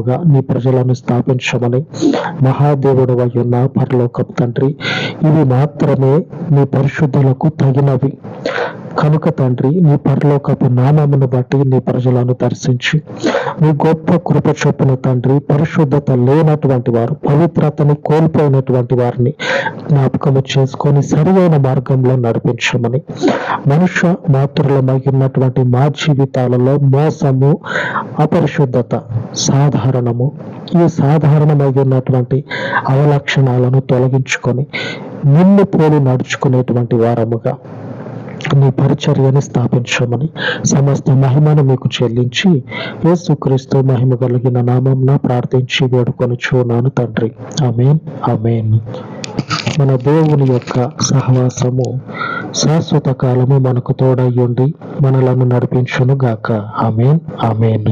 గా నీ ప్రజలను స్థాపించమని మహాదేవుడు ఉన్న పరలోకం తండ్రి ఇవి మాత్రమే నీ పరిశుద్ధులకు తగినవి. కనుక తండ్రి నీ పరలోకపు నామమును బట్టి నీ ప్రజలను దర్శించి. నీ గొప్ప కృప చొప్పున తండ్రి పరిశుద్ధత లేనటువంటి వారు పవిత్రతను కోల్పోయినటువంటి వారిని జ్ఞాపకము చేసుకొని సరైన మార్గంలో నడిపించమని. మనుష్య మాతృలమై ఉన్నటువంటి మా జీవితాలలో మోసము అపరిశుద్ధత సాధారణము ఈ సాధారణమై ఉన్నటువంటి అవలక్షణాలను తొలగించుకొని నిన్ను పోలి నడుచుకునేటువంటి వారముగా నీ పరిచర్యని స్థాపించమని సమస్త మహిమను మీకు చెల్లించి యేసుక్రీస్తు మహిమ కలిగిన నామంన ప్రార్థించి వేడుకొని చూనాను తండ్రి. అమేన్ అమేన్ మన దేవుని యొక్క సహవాసము శాశ్వత కాలము మనకు తోడయ్యుండి మనలను నడిపించును గాక అమేన్ అమేన్